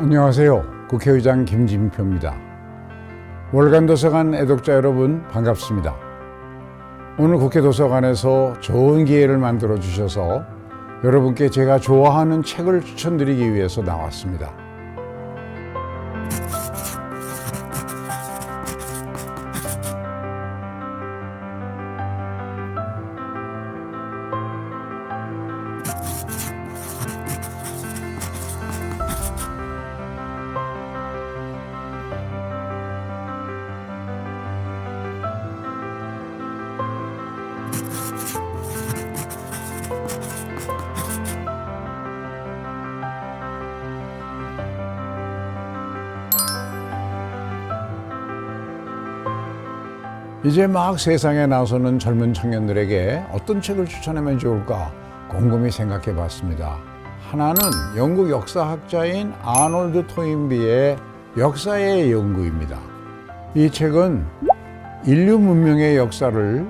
안녕하세요. 국회의장 김진표입니다. 월간 도서관 애독자 여러분 반갑습니다. 오늘 국회 도서관에서 좋은 기회를 만들어 주셔서 여러분께 제가 좋아하는 책을 추천드리기 위해서 나왔습니다. 이제 막 세상에 나서는 젊은 청년들에게 어떤 책을 추천하면 좋을까 곰곰이 생각해 봤습니다. 하나는 영국 역사학자인 아놀드 토인비의 역사의 연구입니다. 이 책은 인류 문명의 역사를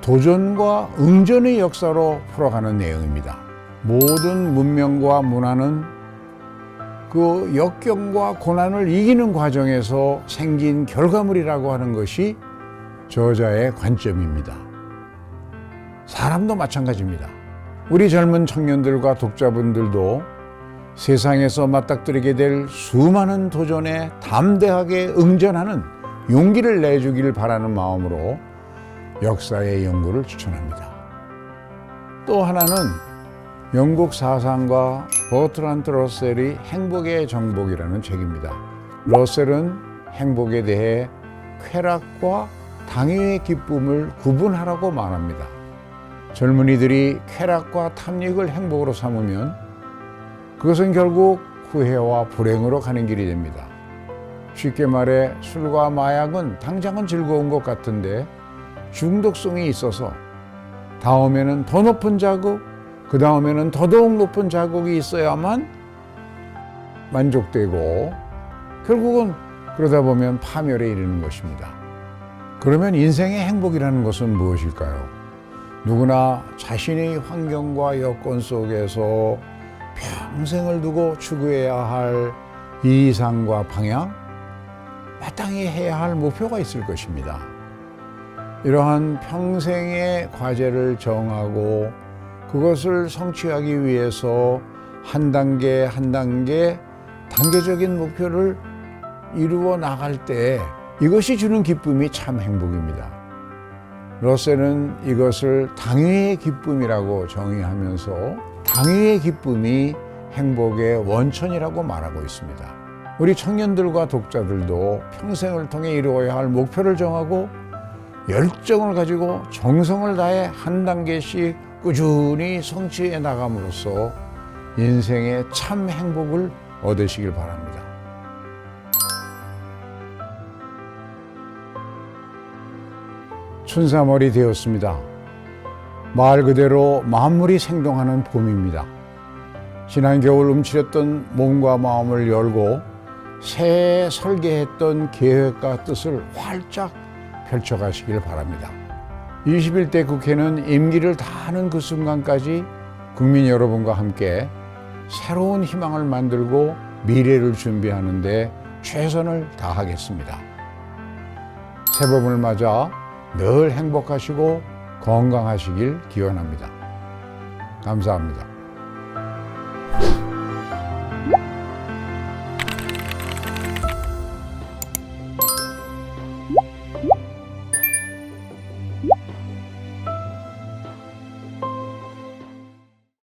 도전과 응전의 역사로 풀어가는 내용입니다. 모든 문명과 문화는 그 역경과 고난을 이기는 과정에서 생긴 결과물이라고 하는 것이 저자의 관점입니다. 사람도 마찬가지입니다. 우리 젊은 청년들과 독자분들도 세상에서 맞닥뜨리게 될 수많은 도전에 담대하게 응전하는 용기를 내주길 바라는 마음으로 역사의 연구를 추천합니다. 또 하나는 영국 사상가 버트란트 러셀이 행복의 정복이라는 책입니다. 러셀은 행복에 대해 쾌락과 당위의 기쁨을 구분하라고 말합니다. 젊은이들이 쾌락과 탐닉을 행복으로 삼으면 그것은 결국 후회와 불행으로 가는 길이 됩니다. 쉽게 말해 술과 마약은 당장은 즐거운 것 같은데 중독성이 있어서 다음에는 더 높은 자극, 그 다음에는 더더욱 높은 자극이 있어야만 만족되고 결국은 그러다 보면 파멸에 이르는 것입니다. 그러면 인생의 행복이라는 것은 무엇일까요? 누구나 자신의 환경과 여건 속에서 평생을 두고 추구해야 할 이상과 방향, 마땅히 해야 할 목표가 있을 것입니다. 이러한 평생의 과제를 정하고 그것을 성취하기 위해서 한 단계 한 단계 단계적인 목표를 이루어 나갈 때 이것이 주는 기쁨이 참 행복입니다. 러셀은 이것을 당위의 기쁨이라고 정의하면서 당위의 기쁨이 행복의 원천이라고 말하고 있습니다. 우리 청년들과 독자들도 평생을 통해 이루어야 할 목표를 정하고 열정을 가지고 정성을 다해 한 단계씩 꾸준히 성취해 나감으로써 인생의 참 행복을 얻으시길 바랍니다. 춘삼월이 되었습니다. 말 그대로 만물이 생동하는 봄입니다. 지난 겨울 움츠렸던 몸과 마음을 열고 새해 설계했던 계획과 뜻을 활짝 펼쳐가시길 바랍니다. 21대 국회는 임기를 다하는 그 순간까지 국민 여러분과 함께 새로운 희망을 만들고 미래를 준비하는데 최선을 다하겠습니다. 새봄을 맞아 늘 행복하시고 건강하시길 기원합니다. 감사합니다.